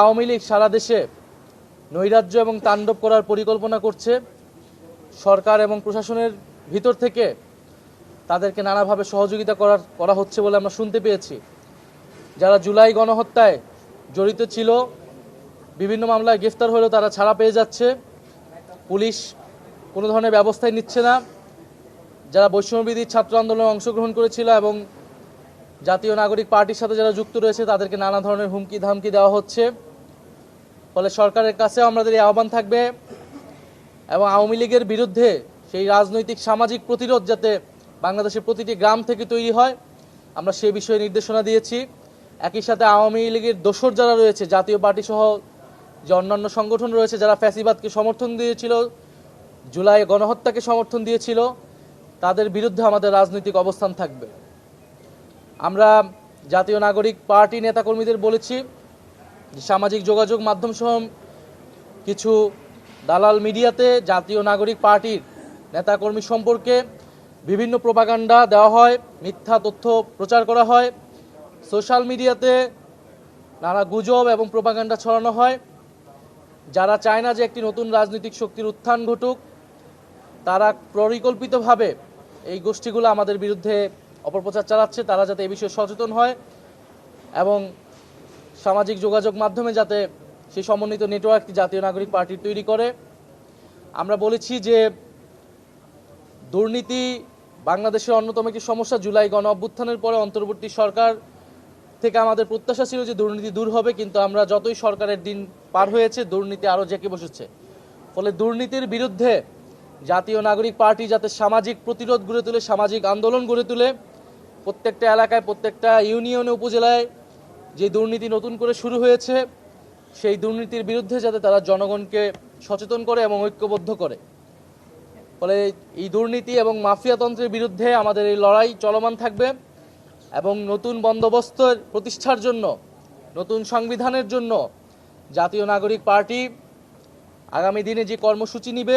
আওয়ামী লীগ সারা দেশে নৈরাজ্য এবং তাণ্ডব করার পরিকল্পনা করছে। সরকার এবং প্রশাসনের ভিতর থেকে তাদেরকে নানাভাবে সহযোগিতা করার, করা হচ্ছে বলে আমরা শুনতে পেয়েছি। যারা জুলাই গণহত্যায় জড়িত ছিল, বিভিন্ন মামলায় গ্রেফতার হলেও তারা ছাড়া পেয়ে যাচ্ছে। পুলিশ কোনো ধরনের ব্যবস্থাই নিচ্ছে না। যারা বৈষম্যবিধির ছাত্র আন্দোলনে অংশগ্রহণ করেছিল এবং জাতীয় নাগরিক পার্টির সাথে যারা যুক্ত রয়েছে, তাদেরকে নানা ধরনের হুমকি ধামকি দেওয়া হচ্ছে। ফলে সরকারের কাছেও আমাদের এই আহ্বান থাকবে এবং আওয়ামী লীগের বিরুদ্ধে সেই রাজনৈতিক সামাজিক প্রতিরোধ যাতে বাংলাদেশের প্রতিটি গ্রাম থেকে তৈরি হয়, আমরা সে বিষয়ে নির্দেশনা দিয়েছি। একই সাথে আওয়ামী লীগের দোসর যারা রয়েছে, জাতীয় পার্টি সহ যে অন্যান্য সংগঠন রয়েছে, যারা ফ্যাসিবাদকে সমর্থন দিয়েছিল, জুলাই গণহত্যাকে সমর্থন দিয়েছিল, তাদের বিরুদ্ধে আমাদের রাজনৈতিক অবস্থান থাকবে। আমরা জাতীয় নাগরিক পার্টি নেতাকর্মীদের বলেছি সামাজিক যোগাযোগ মাধ্যম সহ কিছু দালাল মিডিয়াতে জাতীয় নাগরিক পার্টির নেতাকর্মী সম্পর্কে বিভিন্ন প্রপাগান্ডা দেওয়া হয়, মিথ্যা তথ্য প্রচার করা হয়, সোশ্যাল মিডিয়াতে নানা গুজব এবং প্রপাগান্ডা ছড়ানো হয়। যারা চায় না যে একটি নতুন রাজনৈতিক শক্তির উত্থান ঘটুক, তারা পরিকল্পিতভাবে এই গোষ্ঠীগুলো আমাদের বিরুদ্ধে অপপ্রচার চালাচ্ছে, তারা যাতে এ বিষয়ে সচেতন হয় এবং সামাজিক যোগাযোগ মাধ্যমে যাতে সেই সমন্বিত নেটওয়ার্কটি জাতীয় নাগরিক পার্টির তৈরি করে। আমরা বলেছি যে দুর্নীতি বাংলাদেশের অন্যতম একটি সমস্যা। জুলাই গণ অভ্যুত্থানের পরে অন্তর্বর্তী সরকার থেকে আমাদের প্রত্যাশা ছিল যে দুর্নীতি দূর হবে, কিন্তু আমরা যতই সরকারের দিন পার হয়েছে, দুর্নীতি আরও জেঁকে বসেছে। ফলে দুর্নীতির বিরুদ্ধে জাতীয় নাগরিক পার্টি যাতে সামাজিক প্রতিরোধ গড়ে তুলে, সামাজিক আন্দোলন গড়ে তুলে, প্রত্যেকটা এলাকায়, প্রত্যেকটা ইউনিয়নে, উপজেলায় যে দুর্নীতি নতুন করে শুরু হয়েছে, সেই দুর্নীতির বিরুদ্ধে যাতে তারা জনগণকে সচেতন করে এবং ঐক্যবদ্ধ করে। ফলে এই দুর্নীতি এবং মাফিয়াতন্ত্রের বিরুদ্ধে আমাদের এই লড়াই চলমান থাকবে এবং নতুন বন্দোবস্তের প্রতিষ্ঠার জন্য, নতুন সংবিধানের জন্য জাতীয় নাগরিক পার্টি আগামী দিনে যে কর্মসূচি নিবে,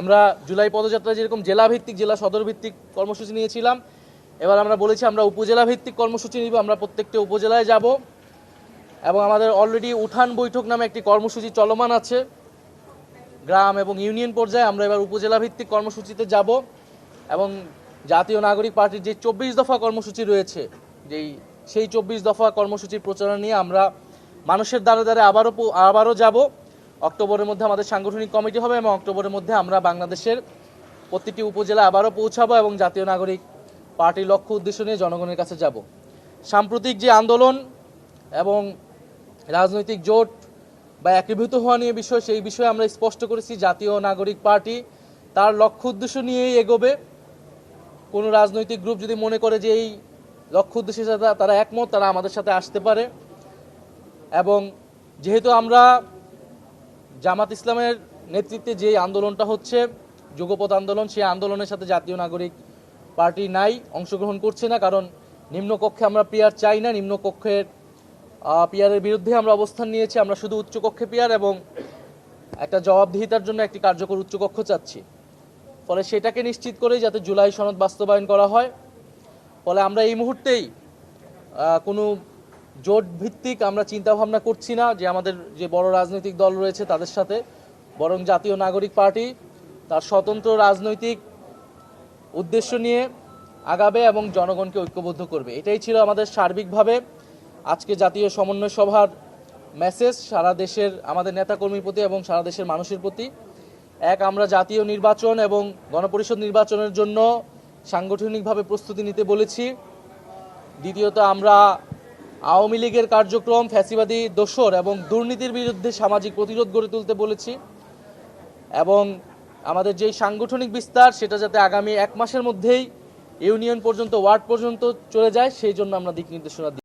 আমরা জুলাই পদযাত্রা যেরকম জেলাভিত্তিক, জেলা সদর ভিত্তিক কর্মসূচি নিয়েছিলাম এবার আমরা বলেছি আমরা উপজেলা ভিত্তিক কর্মসূচি নিব, আমরা প্রত্যেকটা উপজেলায় যাব। এবং আমাদের অলরেডি উঠান বৈঠক নামে একটি কর্মসূচি চলমান আছে। গ্রাম এবং ইউনিয়ন পর্যায়ে আমরা এবার উপজেলা ভিত্তিক কর্মসূচিতে যাব। এবং জাতীয় নাগরিক পার্টির যে চব্বিশ দফা কর্মসূচি রয়েছে, যেই, সেই চব্বিশ দফা কর্মসূচির প্রচারণা নিয়ে আমরা মানুষের দ্বারে দ্বারে আবারও আবারও যাব। অক্টোবরের মধ্যে আমাদের সাংগঠনিক কমিটি হবে এবং অক্টোবরের মধ্যে আমরা বাংলাদেশের প্রতিটি উপজেলা আবারও পৌঁছাবো এবং জাতীয় নাগরিক পার্টির লক্ষ্য উদ্দেশ্য নিয়ে জনগণের কাছে যাব। সাম্প্রতিক যে আন্দোলন এবং রাজনৈতিক জোট বা একীভূত হওয়া নিয়ে বিষয়, সেই বিষয়ে আমরা স্পষ্ট করেছি, জাতীয় নাগরিক পার্টি তার লক্ষ্য উদ্দেশ্য নিয়েই এগোবে। কোনো রাজনৈতিক গ্রুপ যদি মনে করে যে এই লক্ষ্য উদ্দেশ্যের সাথে তারা একমত, তারা আমাদের সাথে আসতে পারে। এবং যেহেতু আমরা জামাত ইসলামের নেতৃত্বে যে আন্দোলনটা হচ্ছে যুগপথ আন্দোলন, সেই আন্দোলনের সাথে জাতীয় নাগরিক পার্টি নাই, অংশগ্রহণ করছে না, কারণ নিম্নকক্ষে আমরা পিয়ার চাই না। নিম্নকক্ষের পিয়ারের বিরুদ্ধে আমরা অবস্থান নিয়েছি। আমরা শুধু উচ্চকক্ষে পিয়ার এবং একটা জবাবদিহিতার জন্য একটি কার্যকর উচ্চকক্ষ চাচ্ছি। ফলে সেটাকে নিশ্চিত করেই যাতে জুলাই সনদ বাস্তবায়ন করা হয়। ফলে আমরা এই মুহূর্তেই কোনো জোট ভিত্তিক আমরা চিন্তা ভাবনা করছি না যে আমাদের যে বড় রাজনৈতিক দল রয়েছে তাদের সাথে, বরং জাতীয় নাগরিক পার্টি, তার স্বতন্ত্র রাজনৈতিক উদ্দেশ্য নিয়ে আগাবে এবং জনগণকে ঐক্যবদ্ধ করবে। এটাই ছিল আমাদের সার্বিকভাবে আজকে জাতীয় সমন্বয় সভার মেসেজ সারা দেশের, আমাদের নেতাকর্মীর প্রতি এবং সারা দেশের মানুষের প্রতি। এক, আমরা জাতীয় নির্বাচন এবং গণপরিষদ নির্বাচনের জন্য সাংগঠনিকভাবে প্রস্তুতি নিতে বলেছি। দ্বিতীয়ত, আমরা আওয়ামী লীগের কার্যক্রম, ফ্যাসিবাদী দোসর এবং দুর্নীতির বিরুদ্ধে সামাজিক প্রতিরোধ গড়ে তুলতে বলেছি। এবং আমাদের যেই সাংগঠনিক বিস্তার, সেটা যাতে আগামী এক মাসের মধ্যেই ইউনিয়ন পর্যন্ত, ওয়ার্ড পর্যন্ত চলে যায়, সেই জন্য আমরা দিক নির্দেশনা